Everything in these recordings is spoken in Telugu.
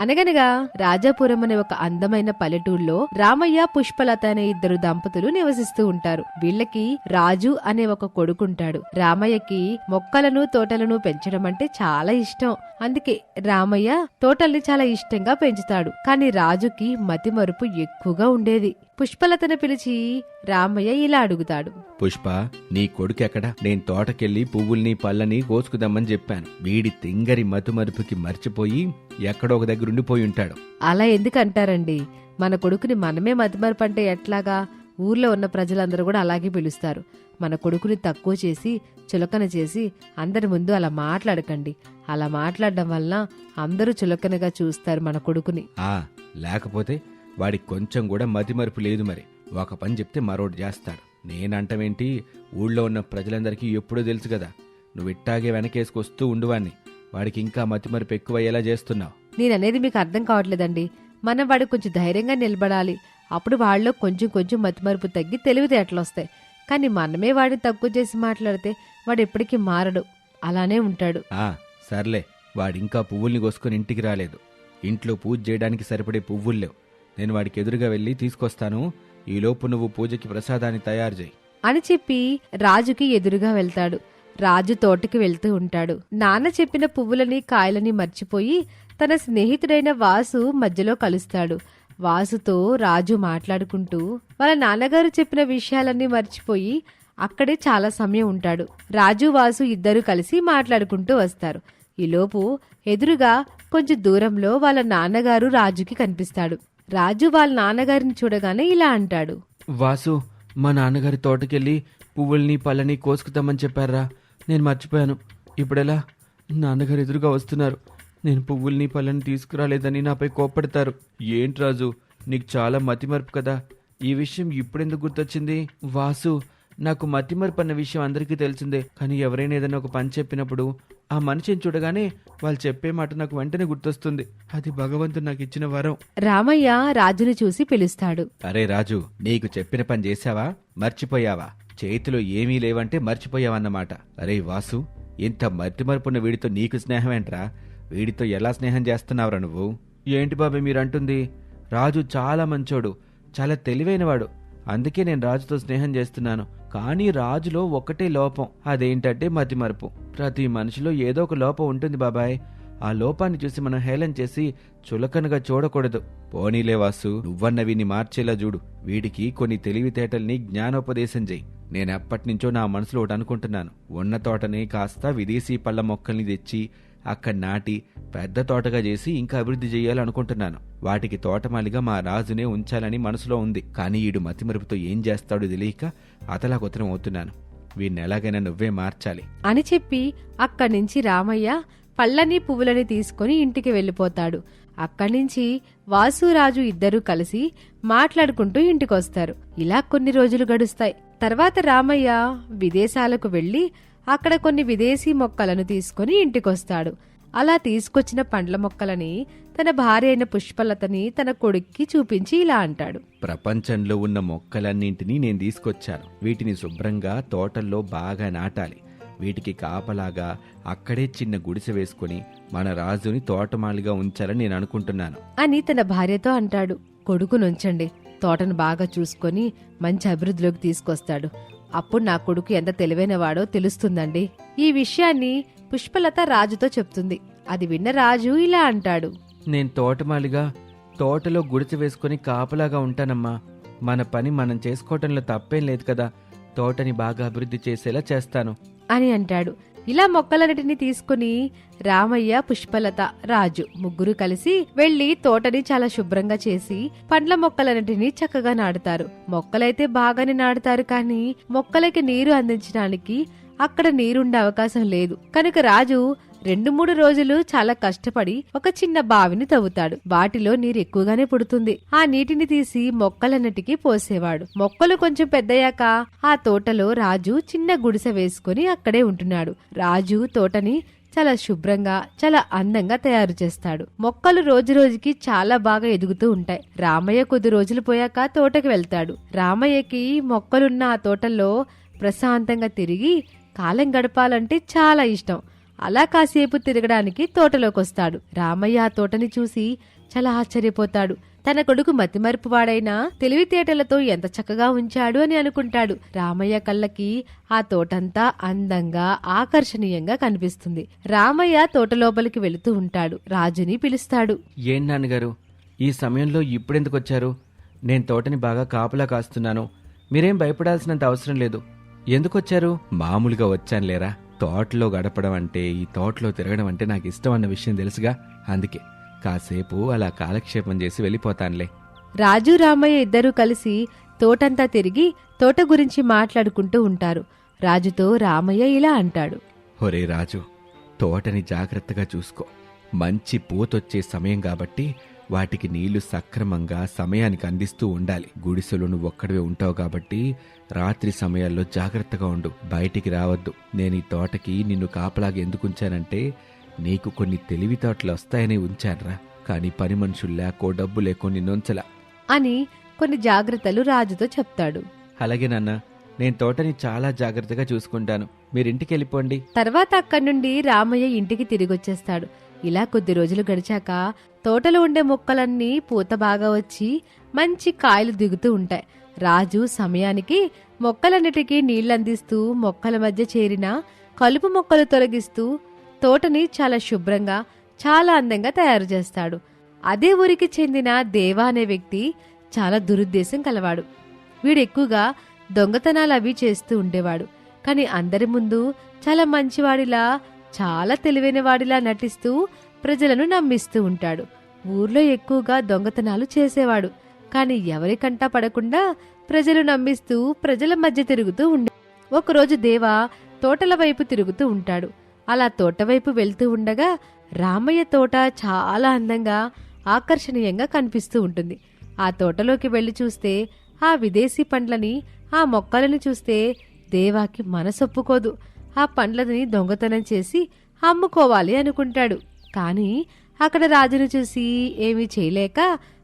అనగనగా రాజాపురం అనే ఒక అందమైన పల్లెటూరులో రామయ్య పుష్పలత అనే ఇద్దరు దంపతులు నివసిస్తూ ఉంటారు. వీళ్ళకి రాజు అనే ఒక కొడుకుంటాడు. రామయ్యకి మొక్కలను తోటలను పెంచడం అంటే చాలా ఇష్టం. అందుకే రామయ్య తోటల్ని చాలా ఇష్టంగా పెంచుతాడు. కానీ రాజుకి మతిమరుపు ఎక్కువగా ఉండేది. పుష్పలతను పిలిచి రామయ్య ఇలా అడుగుతాడు. పుష్ప నీ కొడుకెక్కడా? నేను తోటకెళ్ళి పువ్వుల్ని పళ్ళని కోసుకుదామని చెప్పాను. వీడి తింగరి మతుమరుపుకి మర్చిపోయి ఎక్కడో ఒక దగ్గర ఉండిపోయి ఉంటాడు. అలా ఎందుకు అంటారండి మన కొడుకుని మనమే మతిమరుపు అంటే ఎట్లాగా? ఊర్లో ఉన్న ప్రజలందరూ కూడా అలాగే పిలుస్తారు. మన కొడుకుని తక్కువ చేసి చులకన చేసి అందరి ముందు అలా మాట్లాడకండి. అలా మాట్లాడడం వల్ల అందరూ చులకనగా చూస్తారు మన కొడుకుని. ఆ లేకపోతే వాడికి కొంచెం కూడా మతిమరుపు లేదు మరి. ఒక పని చెప్తే మరోటి చేస్తాడు. నేనంటమేంటి ఊళ్ళో ఉన్న ప్రజలందరికీ ఎప్పుడూ తెలుసు కదా. నువ్వు ఇట్టాగే వెనకేసుకొస్తూ ఉండువాన్ని. వాడికి ఇంకా మతిమరుపు ఎక్కువయ్యేలా చేస్తున్నావు. నేననేది మీకు అర్థం కావట్లేదండి. మనం వాడు కొంచెం ధైర్యంగా నిలబడాలి. అప్పుడు వాళ్ళలో కొంచెం కొంచెం మతిమరుపు తగ్గి తెలివితేటలు వస్తాయి. కానీ మనమే వాడిని తక్కువ చేసి మాట్లాడితే వాడు ఎప్పటికీ మారడు. అలానే ఉంటాడు. ఆ సర్లే. వాడింకా పువ్వుల్ని కోసుకొని ఇంటికి రాలేదు. ఇంట్లో పూజ చేయడానికి సరిపడే పువ్వులు లేవు. నేను వాడికి ఎదురుగా వెళ్ళి తీసుకొస్తాను. ఈలోపు నువ్వు పూజకి ప్రసాదాన్ని తయారు చేయి. అని చెప్పి రాజుకి ఎదురుగా వెళ్తాడు. రాజు తోటకి వెళ్తూ ఉంటాడు. నాన్న చెప్పిన పువ్వులని కాయలని మర్చిపోయి తన స్నేహితుడైన వాసు మధ్యలో కలుస్తాడు. వాసుతో రాజు మాట్లాడుకుంటూ వాళ్ళ నాన్నగారు చెప్పిన విషయాలన్నీ మర్చిపోయి అక్కడే చాలా సమయం ఉంటాడు. రాజు వాసు ఇద్దరు కలిసి మాట్లాడుకుంటూ వస్తారు. ఈలోపు ఎదురుగా కొంచెం దూరంలో వాళ్ళ నాన్నగారు రాజుకి కనిపిస్తాడు. రాజు వాళ్ళ నాన్నగారిని చూడగానే ఇలా అంటాడు. వాసు మా నాన్నగారి తోటకెళ్ళి పువ్వుల్ని పళ్ళని కోసుకుతామని చెప్పారా? నేను మర్చిపోయాను. ఇప్పుడెలా? నాన్నగారు ఎదురుగా వస్తున్నారు. నేను పువ్వుల్ని పళ్ళని తీసుకురాలేదని నాపై కోప్పడతారు. ఏంటి రాజు నీకు చాలా మతిమరుపు కదా. ఈ విషయం ఇప్పుడెందుకు గుర్తొచ్చింది? వాసు నాకు మతిమరుపు అన్న విషయం అందరికీ తెలిసిందే. కానీ ఎవరైనా ఏదైనా ఒక పని చెప్పినప్పుడు ఆ మనిషిని చూడగానే వాళ్ళు చెప్పే మాట నాకు వెంటనే గుర్తొస్తుంది. అది భగవంతుడు నాకు ఇచ్చిన వరం. రామయ్య రాజుని చూసి పిలుస్తాడు. అరే రాజు నీకు చెప్పిన పని చేశావా? మర్చిపోయావా? చేతిలో ఏమీ లేవంటే మర్చిపోయావన్నమాట. అరే వాసు ఇంత మర్తిమరుపున్న వీడితో నీకు స్నేహమేంట్రా వీడితో ఎలా స్నేహం చేస్తున్నావురా నువ్వు? ఏంటి బాబాయ్ మీరంటుంది? రాజు చాలా మంచోడు చాలా తెలివైనవాడు. అందుకే నేను రాజుతో స్నేహం చేస్తున్నాను. కానీ రాజులో ఒకటే లోపం. అదేంటంటే మతిమరుపు. ప్రతి మనిషిలో ఏదో ఒక లోపం ఉంటుంది బాబాయ్. ఆ లోపాన్ని చూసి మనం హేళన చేసి చులకనగా చూడకూడదు. పోనీలే వాసు నువ్వన్నవిని మార్చేలా చూడు. వీడికి కొన్ని తెలివితేటల్ని జ్ఞానోపదేశం చెయ్యి. నేనెప్పటినుంచో నా మనసులో ఒకటి అనుకుంటున్నాను. ఉన్న తోటని కాస్త విదేశీ పళ్ళ మొక్కల్ని తెచ్చి అక్కడ నాటి పెద్ద తోటగా చేసి ఇంకా అభివృద్ధి చేయాలనుకుంటున్నాను. వాటికి తోటమాలిగా మా రాజునే ఉంచాలని మనసులో ఉంది. కానీ ఈడు మతిమరుపుతో ఏం చేస్తాడో తెలియక అతలాకుతలం అవుతున్నాను. వీడిని ఎలాగైనా నువ్వే మార్చాలి. అని చెప్పి అక్కడి నుంచి రామయ్య పళ్ళని పువ్వులని తీసుకొని ఇంటికి వెళ్ళిపోతాడు. అక్కడి నుంచి వాసురాజు ఇద్దరూ కలిసి మాట్లాడుకుంటూ ఇంటికొస్తారు. ఇలా కొన్ని రోజులు గడుస్తాయి. తర్వాత రామయ్య విదేశాలకు వెళ్ళి అక్కడ కొన్ని విదేశీ మొక్కలను తీసుకొని ఇంటికొస్తాడు. అలా తీసుకొచ్చిన పండ్ల మొక్కలని తన భార్య అయిన పుష్పలతని తన కొడుక్కి చూపించి ఇలా అంటాడు. ప్రపంచంలో ఉన్న మొక్కలన్నింటినీ నేను తీసుకొచ్చాను. వీటిని శుభ్రంగా తోటల్లో బాగా నాటాలి. వీటికి కాపలాగా అక్కడే చిన్న గుడిసె వేసుకొని మన రాజుని తోటమాలిగా ఉంచాలని నేను అనుకుంటున్నాను. అని తన భార్యతో అంటాడు. కొడుకు నుంచండి తోటను బాగా చూసుకొని మంచి అభివృద్ధిలోకి తీసుకొస్తాడు. అప్పుడు నా కొడుకు ఎంత తెలివైనవాడో తెలుస్తుందండి. ఈ విషయాన్ని పుష్పలత రాజుతో చెప్తుంది. అది విన్న రాజు ఇలా అంటాడు. నేను తోటమాలిగా తోటలో గుడిసె వేసుకొని కాపలాగా ఉంటానమ్మా. మన పని మనం చేసుకోవటంలో తప్పేం లేదు కదా. తోటని బాగా అభివృద్ధి చేసేలా చేస్తాను. అని అంటాడు. ఇలా మొక్కలన్నిటిని తీసుకుని రామయ్య పుష్పలత రాజు ముగ్గురు కలిసి వెళ్ళి తోటని చాలా శుభ్రంగా చేసి పండ్ల మొక్కలన్నిటినీ చక్కగా నాటుతారు. మొక్కలైతే బాగానే నాటుతారు కానీ మొక్కలకి నీరు అందించడానికి అక్కడ నీరుండే అవకాశం లేదు. కనుక రాజు రెండు మూడు రోజులు చాలా కష్టపడి ఒక చిన్న బావిని తవ్వుతాడు. వాటిలో నీరు ఎక్కువగానే పుడుతుంది. ఆ నీటిని తీసి మొక్కలన్నిటికీ పోసేవాడు. మొక్కలు కొంచెం పెద్దయ్యాక ఆ తోటలో రాజు చిన్న గుడిసె వేసుకుని అక్కడే ఉంటున్నాడు. రాజు తోటని చాలా శుభ్రంగా చాలా అందంగా తయారు చేస్తాడు. మొక్కలు రోజు రోజుకి చాలా బాగా ఎదుగుతూ ఉంటాయి. రామయ్య కొద్ది రోజులు పోయాక తోటకి వెళ్తాడు. రామయ్యకి మొక్కలున్న ఆ తోటల్లో ప్రశాంతంగా తిరిగి కాలం గడపాలంటే చాలా ఇష్టం. అలా కాసేపు తిరగడానికి తోటలోకొస్తాడు. రామయ్య ఆ తోటని చూసి చాలా ఆశ్చర్యపోతాడు. తన కొడుకు మతిమరుపు వాడైనా తెలివితేటలతో ఎంత చక్కగా ఉంచాడు అని అనుకుంటాడు. రామయ్య కళ్ళకి ఆ తోటంతా అందంగా ఆకర్షణీయంగా కనిపిస్తుంది. రామయ్య తోట లోపలికి వెళుతూ ఉంటాడు. రాజుని పిలుస్తాడు. ఏం నాన్నగారు? ఈ సమయంలో ఇప్పుడెందుకు వచ్చారు? నేను తోటని బాగా కాపలా కాస్తున్నాను. మీరేం భయపడాల్సినంత అవసరం లేదు. ఎందుకు వచ్చారు? మామూలుగా వచ్చాను లేరా తోటలో గడపడం అంటే ఈ తోటలో తిరగడం అంటే నాకు ఇష్టం అన్న విషయం తెలుసుగా? అందుకే. కాసేపు అలా కాలక్షేపం చేసి వెళ్ళిపోతానులే. రాజు రామయ్య ఇద్దరూ కలిసి తోటంతా తిరిగి తోట గురించి మాట్లాడుకుంటూ ఉంటారు. రాజుతో రామయ్య ఇలా అంటాడు. ఒరే రాజు తోటని జాగ్రత్తగా చూసుకో. మంచి పూతొచ్చే సమయం కాబట్టి వాటికి నీళ్ళు సక్రమంగా సమయానికి అందిస్తూ ఉండాలి. గుడిసెలో నువ్వు ఒక్కడివే ఉంటావు కాబట్టి రాత్రి సమయాల్లో జాగ్రత్తగా ఉండు. బయటికి రావద్దు. నేను ఈ తోటకి నిన్ను కాపలాగా ఎందుకు ఉంచానంటే నీకు కొన్ని తెలివితోటలు వస్తాయని ఉంచానురా. కానీ పని మనుషులు లేకో డబ్బు లేకో నిన్ను ఉంచలా. అని కొన్ని జాగ్రత్తలు రాజుతో చెప్తాడు. అలాగే నాన్న నేను తోటని చాలా జాగ్రత్తగా చూసుకుంటాను. మీరింటికి వెళ్ళిపోండి తర్వాత అక్కడి నుండి రామయ్య ఇంటికి తిరిగొచ్చేస్తాడు. ఇలా కొద్ది రోజులు గడిచాక తోటలో ఉండే మొక్కలన్నీ పూత బాగా వచ్చి మంచి కాయలు దిగుతూ ఉంటాయి. రాజు సమయానికి మొక్కలన్నిటికీ నీళ్ళందిస్తూ మొక్కల మధ్య చేరిన కలుపు మొక్కలు తొలగిస్తూ తోటని చాలా శుభ్రంగా చాలా అందంగా తయారు చేస్తాడు. అదే ఊరికి చెందిన దేవా అనే వ్యక్తి చాలా దురుద్దేశం కలవాడు. వీడు ఎక్కువగా దొంగతనాలు అవి చేస్తూ ఉండేవాడు. కానీ అందరి ముందు చాలా మంచివాడిలా చాలా తెలివైన వాడిలా నటిస్తూ ప్రజలను నమ్మిస్తూ ఉంటాడు. ఊర్లో ఎక్కువగా దొంగతనాలు చేసేవాడు. కానీ ఎవరికంటా పడకుండా ప్రజలు నమ్మిస్తూ ప్రజల మధ్య తిరుగుతూ ఉండే ఒకరోజు దేవా తోటల వైపు తిరుగుతూ ఉంటాడు. అలా తోటవైపు వెళ్తూ ఉండగా రామయ్య తోట చాలా అందంగా ఆకర్షణీయంగా కనిపిస్తూ ఉంటుంది. ఆ తోటలోకి వెళ్ళి చూస్తే ఆ విదేశీ పండ్లని ఆ మొక్కలను చూస్తే దేవాకి మనసొప్పుకోదు. ఆ పండ్లని దొంగతనం చేసి అమ్ముకోవాలి అనుకుంటాడు. కానీ అక్కడ రాజును చూసి ఏమీ చేయలేక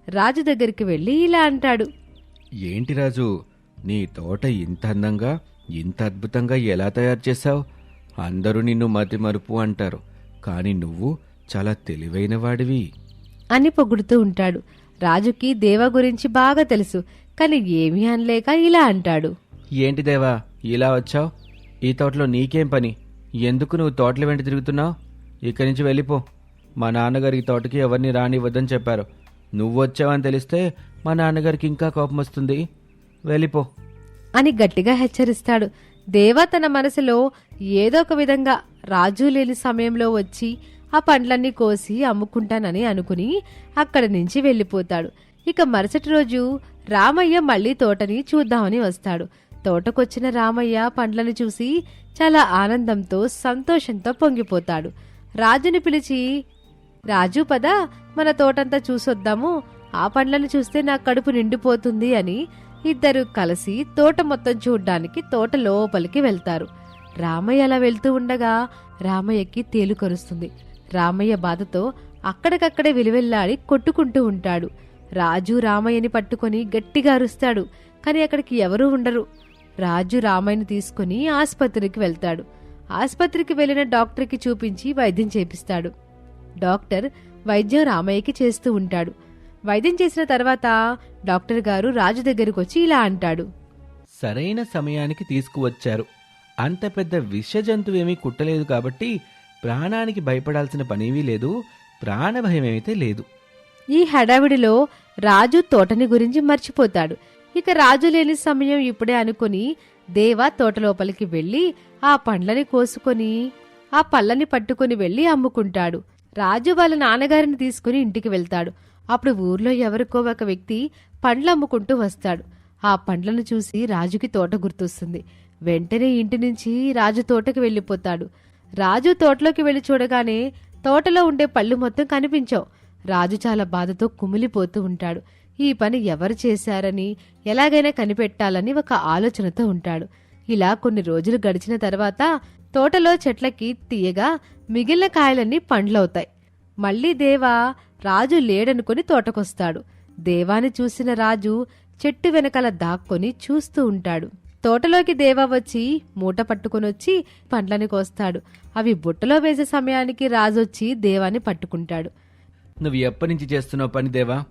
రాజు దగ్గరికి వెళ్ళి ఇలా అంటాడు. ఏంటి రాజు నీ తోట ఇంత అందంగా ఇంత అద్భుతంగా ఎలా తయారు చేశావు? అందరూ నిన్ను మతిమరుపు అంటారు కానీ నువ్వు చాలా తెలివైన వాడివి. అని పొగుడుతూ ఉంటాడు. రాజుకి దేవ గురించి బాగా తెలుసు కానీ ఏమీ అనలేక ఇలా అంటాడు. ఏంటి దేవా ఇలా వచ్చావు? ఈ తోటలో నీకేం పని? ఎందుకు నువ్వు తోటల వెంట తిరుగుతున్నావు? ఇక్కడి నుంచి వెళ్ళిపో. మా నాన్నగారి ఈ తోటకి ఎవరిని రానివ్వద్దని చెప్పారు. నువ్వు వచ్చావని తెలిస్తే మా నాన్నగారికి ఇంకా కోపం వస్తుంది. వెళ్ళిపో. అని గట్టిగా హెచ్చరిస్తాడు. దేవ తన మనసులో ఏదో ఒక విధంగా రాజు లేని సమయంలో వచ్చి ఆ పండ్లన్నీ కోసి అమ్ముకుంటానని అనుకుని అక్కడి నుంచి వెళ్ళిపోతాడు. ఇక మరుసటి రోజు రామయ్య మళ్ళీ తోటని చూద్దామని వస్తాడు. తోటకొచ్చిన రామయ్య పండ్లను చూసి చాలా ఆనందంతో సంతోషంతో పొంగిపోతాడు. రాజుని పిలిచి రాజు పద మన తోటంతా చూసొద్దాము. ఆ పండ్లను చూస్తే నా కడుపు నిండిపోతుంది అని ఇద్దరు కలిసి తోట మొత్తం చూడ్డానికి తోట లోపలికి వెళ్తారు. రామయ్య అలా వెళ్తూ ఉండగా రామయ్యకి తేలు కరుస్తుంది. రామయ్య బాధతో అక్కడికక్కడే విలువెల్లాడి కొట్టుకుంటూ ఉంటాడు. రాజు రామయ్యని పట్టుకొని గట్టిగా అరుస్తాడు కానీ అక్కడికి ఎవరూ ఉండరు. రాజు రామయ్యని తీసుకుని ఆసుపత్రికి వెళ్తాడు. ఆసుపత్రికి వెళ్ళిన డాక్టర్కి చూపించి వైద్యం చేపిస్తాడు. డాక్టర్ వైద్యం రామయ్యకి చేస్తూ ఉంటాడు. వైద్యం చేసిన తర్వాత డాక్టర్ గారు రాజు దగ్గరికి వచ్చి ఇలా అంటాడు. సరైన సమయానికి తీసుకువచ్చారు. అంత పెద్ద విష జంతువేమీ కుట్టలేదు కాబట్టి ప్రాణానికి భయపడాల్సిన పనేమీ లేదు ప్రాణ భయమైతే లేదు. ఈ హడావిడిలో రాజు తోటని గురించి మర్చిపోతాడు. ఇక రాజు లేని సమయం ఇప్పుడే అనుకుని దేవ తోట లోపలికి వెళ్ళి ఆ పండ్లని కోసుకొని ఆ పళ్ళని పట్టుకుని వెళ్ళి అమ్ముకుంటాడు. రాజు వాళ్ళ నాన్నగారిని తీసుకుని ఇంటికి వెళ్తాడు. అప్పుడు ఊర్లో ఎవరికో ఒక వ్యక్తి పండ్లు అమ్ముకుంటూ వస్తాడు. ఆ పండ్లను చూసి రాజుకి తోట గుర్తొస్తుంది. వెంటనే ఇంటి నుంచి రాజు తోటకి వెళ్ళిపోతాడు. రాజు తోటలోకి వెళ్ళి చూడగానే తోటలో ఉండే పళ్ళు మొత్తం కనిపించవు. రాజు చాలా బాధతో కుమిలిపోతూ ఉంటాడు. ఈ పని ఎవరు చేశారని ఎలాగైనా కనిపెట్టాలని ఒక ఆలోచనతో ఉంటాడు. ఇలా కొన్ని రోజులు గడిచిన తర్వాత తోటలో చెట్లకి తీయగా మిగిలిన కాయలన్నీ పండ్లవుతాయి. మళ్ళీ దేవా రాజు లేడనుకుని తోటకొస్తాడు. దేవాని చూసిన రాజు చెట్టు వెనకాల దాక్కొని చూస్తూ ఉంటాడు. తోటలోకి దేవా వచ్చి మూట పట్టుకునొచ్చి పండ్లని కోస్తాడు. అవి బుట్టలో వేసే సమయానికి రాజొచ్చి దేవాని పట్టుకుంటాడు. నువ్వు ఎప్పటి నుంచి చేస్తున్నావు పని దేవా?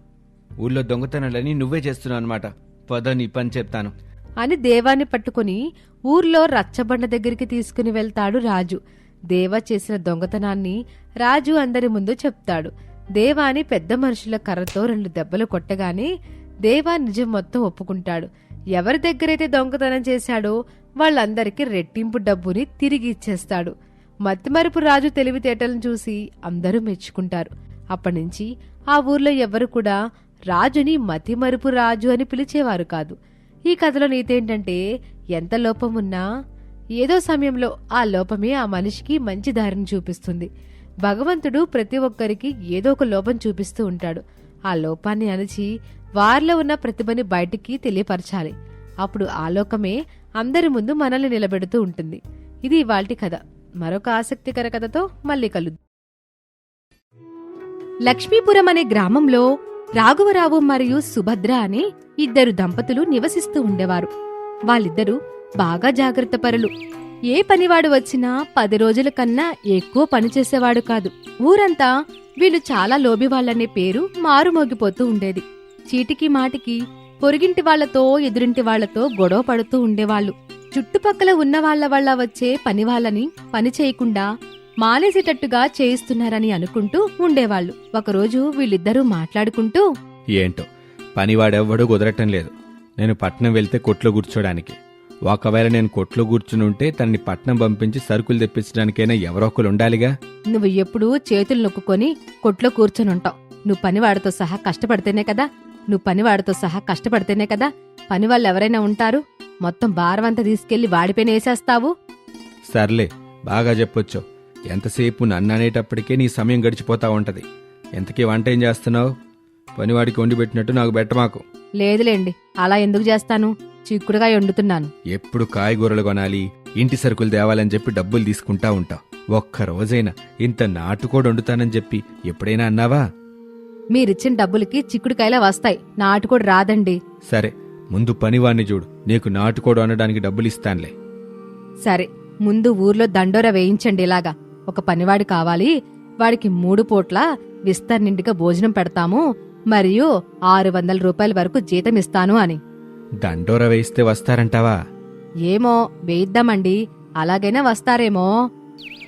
ఊళ్ళో దొంగతనాలని నువ్వే చేస్తున్నావు అనమాట పద నీ పని చెప్తాను. అని దేవాన్ని పట్టుకుని ఊర్లో రచ్చబండ దగ్గరికి తీసుకుని వెళ్తాడు రాజు. దేవా చేసిన దొంగతనాన్ని రాజు అందరి ముందు చెప్తాడు. దేవాని పెద్ద మనుషుల కర్రతో రెండు దెబ్బలు కొట్టగానే దేవా నిజం మొత్తం ఒప్పుకుంటాడు. ఎవరి దగ్గరైతే దొంగతనం చేశాడో వాళ్ళందరికీ రెట్టింపు డబ్బుని తిరిగి ఇచ్చేస్తాడు. మతిమరుపు రాజు తెలివితేటలను చూసి అందరూ మెచ్చుకుంటారు. అప్పటినుంచి ఆ ఊర్లో ఎవరు కూడా రాజుని మతిమరుపు రాజు అని పిలిచేవారు కాదు. ఈ కథలో నీతేంటంటే ఎంత లోపమున్నా ఏదో సమయంలో ఆ లోపమే ఆ మనిషికి మంచి దారిని చూపిస్తుంది. భగవంతుడు ప్రతి ఒక్కరికి ఏదో ఒక లోపం చూపిస్తూ ఉంటాడు. ఆ లోపాన్ని అణచి వారిలో ఉన్న ప్రతిభని బయటికి తెలియపరచాలి. అప్పుడు ఆ లోకమే అందరి ముందు మనల్ని నిలబెడుతూ ఉంటుంది. ఇది ఇవాల్టి కథ. మరొక ఆసక్తికర కథతో మళ్ళీ కలుద్దాం. లక్ష్మీపురం అనే గ్రామంలో రాఘవరావు మరియు సుభద్ర అనే ఇద్దరు దంపతులు నివసిస్తూ ఉండేవారు. వాళ్ళిద్దరూ బాగా జాగ్రత్త పరులు. ఏ పనివాడు వచ్చినా పది రోజుల కన్నా ఎక్కువ పని చేసేవాడు కాదు. ఊరంతా వీళ్ళు చాలా లోబివాళ్ళనే పేరు మారుమోగిపోతూ ఉండేది. చీటికి మాటికి పొరిగింటి వాళ్ళతో ఎదురింటి వాళ్ళతో గొడవ పడుతూ ఉండేవాళ్ళు చుట్టుపక్కల ఉన్న వాళ్ళ వల్ల వచ్చే పని వాళ్ళని పని చేయకుండా మానేసేటట్టుగా చేయిస్తున్నారని అనుకుంటూ ఉండేవాళ్ళు ఒకరోజు వీళ్ళిద్దరూ మాట్లాడుకుంటూ ఏంటో పనివాడెవ్వడూ కుదరటం లేదు. నేను పట్నం వెళ్తే కొట్లో కూర్చోడానికి. ఒకవేళ నేను కొట్లో కూర్చుని ఉంటే తనని పట్నం పంపించి సరుకులు తెప్పించడానికైనా ఎవరో ఒకరు ఉండాలిగా? నువ్వు ఎప్పుడూ చేతులు నొక్కుకొని కొట్లో కూర్చొనుంటావు. నువ్వు పనివాడితో సహా కష్టపడితేనే కదా? నువ్వు పనివాడితో సహా కష్టపడితేనే కదా? పనివాళ్ళు ఎవరైనా ఉంటారు? మొత్తం భారమంతా తీసుకెళ్ళి వాడిపైన వేసేస్తావు? సర్లే బాగా చెప్పొచ్చు. ఎంతసేపు నన్ను అనేటప్పటికే నీ సమయం గడిచిపోతా ఉంటది. ఎంతకీ వంట ఏం చేస్తున్నావు? పనివాడికి వండి పెట్టినట్టు నాకు పెట్టమాకు లేదులేండి అలా ఎందుకు చేస్తాను? చిక్కుడుగా వండుతున్నాను ఎప్పుడు కాయగూరలు కొనాలి ఇంటి సరుకులు తేవాలని చెప్పి డబ్బులు తీసుకుంటా ఉంటావు ఒక్క రోజైనా ఇంత నాటుకోడి వండుతానని చెప్పి ఎప్పుడైనా అన్నావా? మీరిచ్చిన డబ్బులకి చిక్కుడుకాయలా వస్తాయి. నాటుకోడు రాదండి. సరే ముందు పనివాణ్ణి చూడు. నీకు నాటుకోడు అనడానికి డబ్బులు ఇస్తానులే సరే ముందు ఊర్లో దండోర వేయించండి ఇలాగా. ఒక పనివాడు కావాలి. వాడికి మూడు పూట్ల విస్తర్నిండిగా భోజనం పెడతాము. మరియు ఆరు వందల రూపాయల వరకు జీతం ఇస్తాను అని. దండోర వేయిస్తే వస్తారంటావా? ఏమో వేయిద్దామండి. అలాగైనా వస్తారేమో.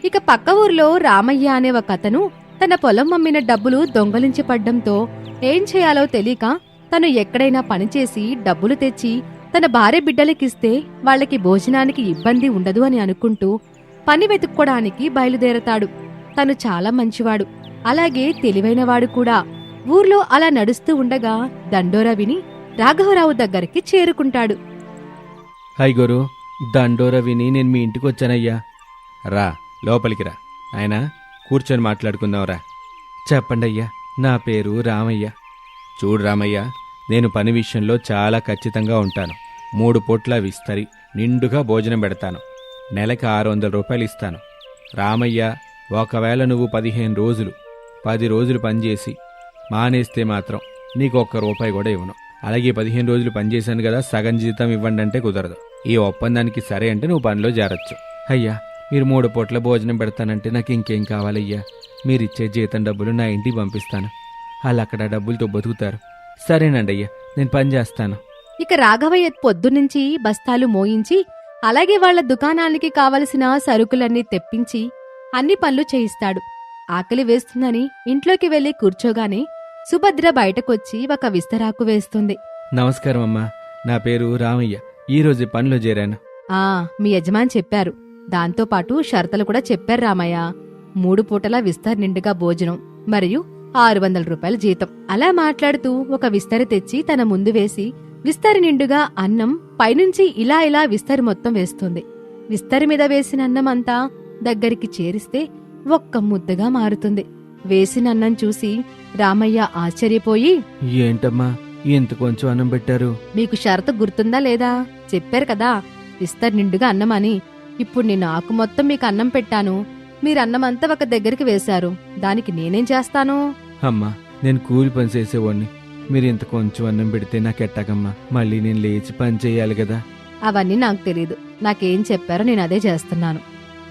ఇక పక్క ఊర్లో రామయ్య అనే ఒక అతను తన పొలం అమ్మిన డబ్బులు దొంగలించి పడ్డంతో ఏం చేయాలో తెలియక తను ఎక్కడైనా పనిచేసి డబ్బులు తెచ్చి తన భార్య బిడ్డలకిస్తే వాళ్ళకి భోజనానికి ఇబ్బంది ఉండదు అని అనుకుంటూ పని వెతుక్కోడానికి బయలుదేరతాడు. తను చాలా మంచివాడు. అలాగే తెలివైనవాడు కూడా. ఊర్లో అలా నడుస్తూ ఉండగా దండోరా విని రాఘవరావు దగ్గరికి చేరుకుంటాడు. హై గురు దండోరా విని నేను మీ ఇంటికి వచ్చానయ్యా. రా లోపలికి రా. ఆయన కూర్చొని మాట్లాడుకుందాంరా. చెప్పండి అయ్యా నా పేరు రామయ్య. చూడు రామయ్య నేను పని విషయంలో చాలా ఖచ్చితంగా ఉంటాను. మూడు పూట్ల విస్తరి నిండుగా భోజనం పెడతాను. నెలకి ఆరు వందల రూపాయలు ఇస్తాను. రామయ్య ఒకవేళ నువ్వు పదిహేను రోజులు పది రోజులు పనిచేసి మానేస్తే మాత్రం నీకు ఒక్క రూపాయి కూడా ఇవ్వను. అలాగే పదిహేను రోజులు పనిచేశాను కదా సగం జీతం ఇవ్వండి అంటే కుదరదు. ఈ ఒప్పందానికి సరే అంటే నువ్వు పనిలో చేరొచ్చు అయ్యా మీరు మూడు పూట్ల భోజనం పెడతానంటే నాకు ఇంకేం కావాలయ్యా? మీరిచ్చే జీతం డబ్బులు నా ఇంటికి పంపిస్తాను. వాళ్ళు అక్కడ డబ్బులతో బతుకుతారు. సరేనండి అయ్యా నేను పని చేస్తాను. ఇక రాఘవయ్య పొద్దునుంచి బస్తాలు మోయించి అలాగే వాళ్ళ దుకాణానికి కావలసిన సరుకులన్నీ తెప్పించి అన్ని పనులు చేయిస్తాడు. ఆకలి వేస్తుందని ఇంట్లోకి వెళ్ళి కూర్చోగానే సుభద్ర బయటకొచ్చి ఒక విస్తరాకు వేస్తుంది. నమస్కారం అమ్మా. నా పేరు రామయ్య. ఈ రోజు పనిలో చేరాను. ఆ మీ యజమాని చెప్పారు. దాంతోపాటు షరతులు కూడా చెప్పారు రామయ్య. మూడు పూటల విస్తర్ నిండుగా భోజనం మరియు ఆరు వందల రూపాయల జీతం. అలా మాట్లాడుతూ ఒక విస్తరి తెచ్చి తన ముందు వేసి విస్తరి నిండుగా అన్నం పైనుంచి ఇలా ఇలా విస్తరి మొత్తం వేస్తుంది. విస్తరి మీద వేసిన అన్నం అంతా దగ్గరికి చేరిస్తే ఒక్క ముద్దగా మారుతుంది. వేసిన అన్నం చూసి రామయ్య ఆశ్చర్యపోయి ఏంటమ్మా ఇంత కొంచెం అన్నం పెట్టారు? మీకు షరతు గుర్తుందా లేదా? చెప్పారు కదా విస్తర్ నిండుగా అన్నమని. ఇప్పుడు నేను ఆకు మొత్తం మీకు అన్నం పెట్టాను. మీరు అన్నమంతా ఒక దగ్గరికి వేశారు. దానికి నేనేం చేస్తాను? అమ్మా నేను కూలి పని చేసేవాడిని. మీరు ఇంత కొంచెం అన్నం పెడితే నాకు ఎట్టాగమ్మా మళ్ళీ నేను లేచి పని చేయాలి కదా. అవన్నీ నాకు తెలీదు. నాకేం చెప్పారో నేను అదే చేస్తున్నాను.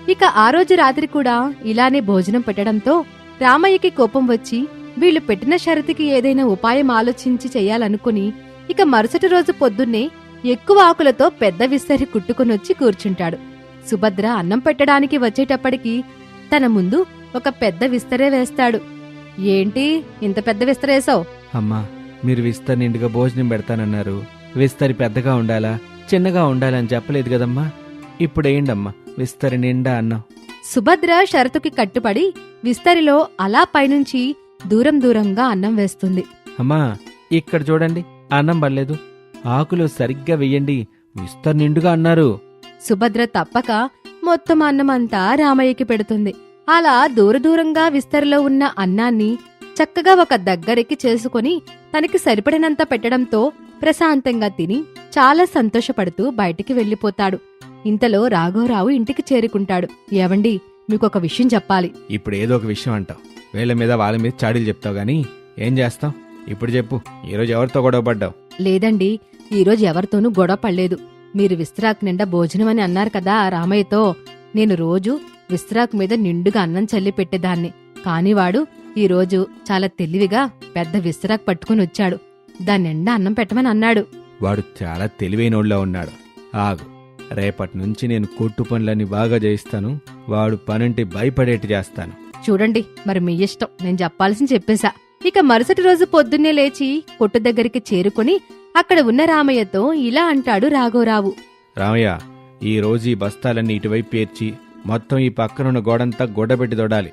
ఇక ఆ రోజు రాత్రి కూడా ఇలానే భోజనం పెట్టడంతో రామయ్యకి కోపం వచ్చి వీళ్ళు పెట్టిన షరతుకి ఏదైనా ఉపాయం ఆలోచించి చెయ్యాలనుకుని ఇక మరుసటి రోజు పొద్దున్నే ఎక్కువ ఆకులతో పెద్ద విస్తరి కుట్టుకునొచ్చి కూర్చుంటాడు. సుభద్ర అన్నం పెట్టడానికి వచ్చేటప్పటికి తన ముందు ఒక పెద్ద విస్తరే వేస్తాడు. ఏంటి ఇంత పెద్ద విస్తరేసావు అమ్మా మీరు విస్తరి నిండుగా భోజనం పెడతానన్నారు. విస్తరి పెద్దగా ఉండాలా? చిన్నగా ఉండాలని చెప్పలేదు కదమ్మా. ఇప్పుడు ఏంటమ్మా విస్తరి నిండా అన్నం. సుభద్ర షరతుకి కట్టుబడి విస్తరిలో అలా పైనుంచి దూరం దూరంగా అన్నం వేస్తుంది. అమ్మా ఇక్కడ చూడండి అన్నం పడలేదు. ఆకులు సరిగ్గా వెయ్యండి విస్తరి నిండుగా అన్నారు. సుభద్ర తప్పక మొత్తం అన్నమంతా రామయ్యకి పెడుతుంది. అలా దూర దూరంగా విస్తరిలో ఉన్న అన్నాన్ని చక్కగా ఒక దగ్గరికి చేసుకొని తనకి సరిపడినంత పెట్టడంతో ప్రశాంతంగా తిని చాలా సంతోషపడుతూ బయటికి వెళ్ళిపోతాడు. ఇంతలో రాఘవరావు ఇంటికి చేరుకుంటాడు. ఏవండి మీకొక విషయం చెప్పాలి. ఇప్పుడు ఏదో ఒక విషయం అంటావు. వీళ్ళ మీద వాళ్ళ మీద చాడీలు చెప్తావు గానీ ఏం చేస్తాం ఇప్పుడు చెప్పు. ఈరోజు ఎవరితో గొడవ పడ్డావు? లేదండి ఈరోజు ఎవరితోనూ గొడవ పడలేదు. మీరు విస్త్రాక్ నిండా భోజనం అని అన్నారు కదా రామయ్యతో. నేను రోజు విస్త్రాక్ మీద నిండుగా అన్నం చల్లి పెట్టేదాన్ని. కాని వాడు ఈరోజు చాలా తెలివిగా పెద్ద విస్త్రాక్ పట్టుకుని వచ్చాడు. దాని నిండా అన్నం పెట్టమని అన్నాడు. వాడు చాలా తెలివైనోళ్ళ ఉన్నాడు. ఆగు రేపటి నుంచి నేను కొట్టు పనులన్నీ బాగా చేయిస్తాను. వాడు పనంటే భయపడేట్టు చేస్తాను. చూడండి మరి మీ ఇష్టం. నేను చెప్పాల్సింది చెప్పేశా. ఇక మరుసటి రోజు పొద్దున్నే లేచి కొట్టు దగ్గరికి చేరుకొని అక్కడ ఉన్న రామయ్యతో ఇలా అంటాడు రాఘవరావు రామయ్య ఈ రోజు ఈ బస్తాలన్నీ ఇటువైపు పేర్చి మొత్తం ఈ పక్కనున్న గోడంతా గొడ్డబెట్టి దొడాలి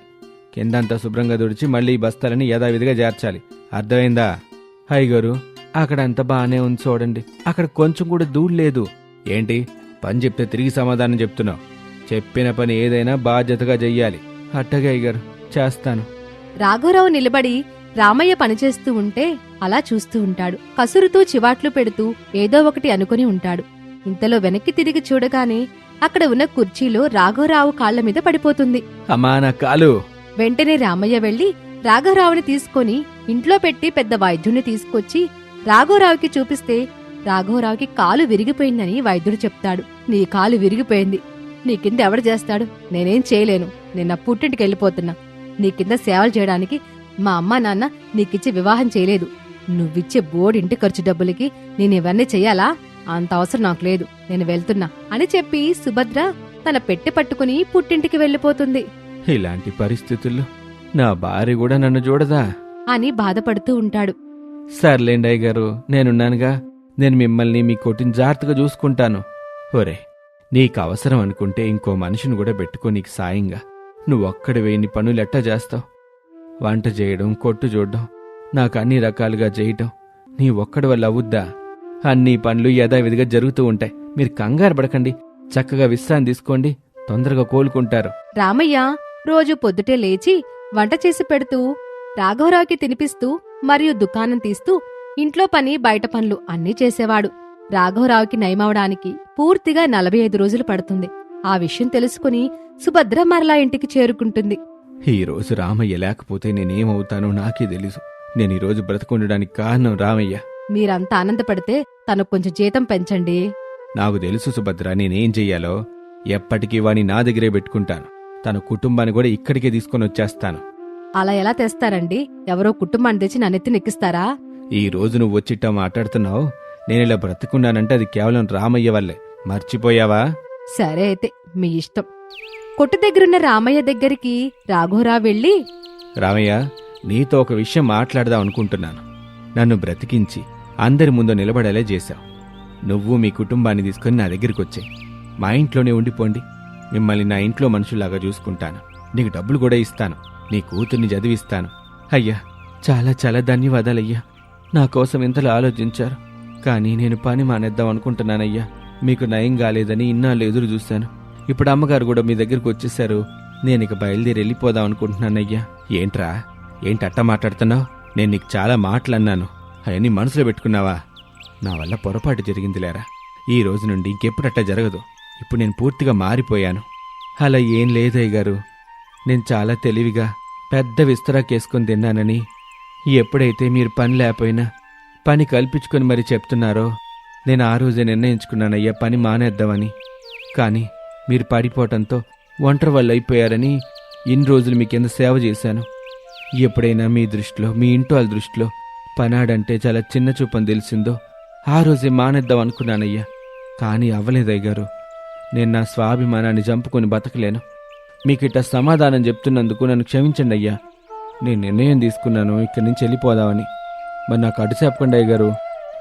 కిందంతా శుభ్రంగా తుడిచి మళ్ళీ ఈ బస్తాలని యథావిధిగా చేర్చాలి అర్థమైందా? హైగారు అక్కడంతా బాగానే ఉంది చూడండి. అక్కడ కొంచెం కూడా దూడు లేదు. ఏంటి? పని చెప్తే తిరిగి సమాధానం చెప్తున్నావు. చెప్పిన పని ఏదైనా బాధ్యతగా చెయ్యాలి. అట్టగా అయ్యగారు చేస్తాను. రాఘవరావు నిలబడి రామయ్య పనిచేస్తూ ఉంటే అలా చూస్తూ ఉంటాడు. కసురుతూ చివాట్లు పెడుతూ ఏదో ఒకటి అనుకుని ఉంటాడు. ఇంతలో వెనక్కి తిరిగి చూడగానే అక్కడ ఉన్న కుర్చీలో రాఘవరావు కాళ్ళ మీద పడిపోతుంది. అమ్మా నా కాలు! వెంటనే రామయ్య వెళ్ళి రాఘవరావుని తీసుకొని ఇంట్లో పెట్టి పెద్ద వైద్యుని తీసుకొచ్చి రాఘవరావుకి చూపిస్తే రాఘవరావుకి కాలు విరిగిపోయిందని వైద్యుడు చెప్తాడు. నీ కాలు విరిగిపోయింది. నీ కింద ఎవడు చేస్తాడు? నేనేం చేయలేను. నిన్న పుట్టింటికి వెళ్ళిపోతున్నా. నీ కింద సేవలు చేయడానికి మా అమ్మ నాన్న నీకిచ్చి వివాహం చేయలేదు. నువ్విచ్చే బోర్డు ఇంటి ఖర్చు డబ్బులకి నేను ఇవన్నీ చెయ్యాలా? అంత అవసరం నాకు లేదు. నేను వెళ్తున్నా అని చెప్పి సుభద్ర తన పెట్టె పట్టుకుని పుట్టింటికి వెళ్ళిపోతుంది. ఇలాంటి పరిస్థితుల్లో నా భార్య కూడా నన్ను చూడదా? అని బాధపడుతూ ఉంటాడు. సర్లేండి అయ్య గారు నేనున్నానుగా. నేను మిమ్మల్ని మీ కొట్టిన జాగ్రత్తగా చూసుకుంటాను. ఒరే నీకు అవసరం అనుకుంటే ఇంకో మనిషిని కూడా పెట్టుకో నీకు సాయంగా. నువ్వు ఒక్కడి వేయని పనులు ఎట్టా చేస్తావు? వంట చేయడం కొట్టు చూడడం నాకు అన్ని రకాలుగా చేయటం నీ ఒక్కడి వల్ల అవుద్దా? అన్ని పనులు యథావిధిగా జరుగుతూ ఉంటాయి. మీరు కంగారు పడకండి. చక్కగా విశ్రాంతి తీసుకోండి. తొందరగా కోలుకుంటారు. రామయ్య రోజు పొద్దుటే లేచి వంట చేసి పెడుతూ రాఘవరావుకి తినిపిస్తూ మరియు దుకాణం తీస్తూ ఇంట్లో పని బయట పనులు అన్నీ చేసేవాడు. రాఘవరావుకి నయమవడానికి పూర్తిగా నలభై ఐదు రోజులు పడుతుంది. ఆ విషయం తెలుసుకుని సుభద్ర మరలా ఇంటికి చేరుకుంటుంది. ఈ రోజు రామయ్య లేకపోతే నేనేమవుతానో నాకే తెలీదు. నేను ఈ రోజు బ్రతకుండడానికి కారణం రామయ్య. మీరంతా ఆనందపడితే తనకు కొంచెం జీతం పెంచండి. నాకు తెలుసు సుభద్ర నేనేం చెయ్యాలో. ఎప్పటికీ వాని నా దగ్గరే పెట్టుకుంటాను. తన కుటుంబాన్ని కూడా ఇక్కడికే తీసుకొని వచ్చేస్తాను. అలా ఎలా తెస్తారండి? ఎవరో కుటుంబాన్ని తెచ్చి నన్నెత్తి నెక్కిస్తారా? ఈ రోజు నువ్వు వచ్చిట్ట మాట్లాడుతున్నావు? నేను ఇలా బ్రతుకున్నానంటే అది కేవలం రామయ్య వల్లే. మర్చిపోయావా? సరే అయితే మీ ఇష్టం. కొట్టు దగ్గరున్న రామయ్య దగ్గరికి రాఘవరావు వెళ్ళి? రామయ్య నీతో ఒక విషయం మాట్లాడదాం అనుకుంటున్నాను. నన్ను బ్రతికించి అందరి ముందు నిలబడేలా చేశావు. నువ్వు మీ కుటుంబాన్ని తీసుకొని నా దగ్గరికి వచ్చాయి. మా ఇంట్లోనే ఉండిపోండి. మిమ్మల్ని నా ఇంట్లో మనుషులాగా చూసుకుంటాను. నీకు డబ్బులు కూడా ఇస్తాను. నీ కూతుర్ని చదివిస్తాను. అయ్యా చాలా చాలా ధన్యవాదాలయ్యా. నా కోసం ఇంతలో ఆలోచించారు. కానీ నేను పని మానేద్దాం అనుకుంటున్నానయ్యా. మీకు నయం కాలేదని ఇన్నాళ్ళు ఎదురు చూశాను. ఇప్పుడు అమ్మగారు కూడా మీ దగ్గరికి వచ్చేసారు నేను ఇక బయలుదేరి వెళ్ళిపోదాం అనుకుంటున్నానయ్యా. ఏంట్రా? ఏంటి అట్ట మాట్లాడుతున్నావు? నేను నీకు చాలా మాటలు అన్నాను అవన్నీ మనసులో పెట్టుకున్నావా? నా వల్ల పొరపాటు జరిగింది లేరా ఈ రోజు నుండి ఇంకెప్పుడు జరగదు. ఇప్పుడు నేను పూర్తిగా మారిపోయాను. అలా ఏం లేదయ్య గారు నేను చాలా తెలివిగా పెద్ద విస్తరాకేసుకొని తిన్నానని. ఎప్పుడైతే మీరు పని లేకపోయినా పని కల్పించుకొని మరి చెప్తున్నారో నేను ఆ రోజే నిర్ణయించుకున్నానయ్యా పని మానేద్దామని. కానీ మీరు పడిపోవటంతో ఒంటరి వాళ్ళు అయిపోయారని ఇన్ని రోజులు మీ కింద సేవ చేశాను. ఎప్పుడైనా మీ దృష్టిలో మీ ఇంటి వాళ్ళ దృష్టిలో పనాడంటే చాలా చిన్న చూపని తెలిసిందో ఆ రోజే మానేద్దాం అనుకున్నానయ్యా. కానీ అవ్వలేదయ్య గారు నేను నా స్వాభిమానాన్ని చంపుకొని బతకలేను. మీకు ఇట్లా సమాధానం చెప్తున్నందుకు నన్ను క్షమించండి అయ్యా. నేను నిర్ణయం తీసుకున్నాను ఇక్కడి నుంచి వెళ్ళిపోదామని. మరి నాకు అటు చెప్పకండి అయ్య గారు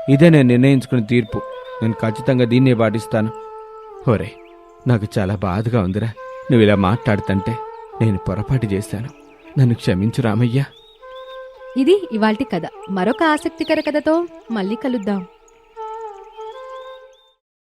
ఇదే నేను నిర్ణయించుకున్న తీర్పు. నేను ఖచ్చితంగా దీన్నే పాటిస్తాను. ఒరే నాకు చాలా బాధగా ఉందిరా. నువ్వు ఇలా మాట్లాడుతుంటే నేను పొరపాటు చేశాను. నన్ను క్షమించు రామయ్య. ఇది ఇవాల్టి కథ. మరొక ఆసక్తికర కథతో మళ్ళీ కలుద్దాం.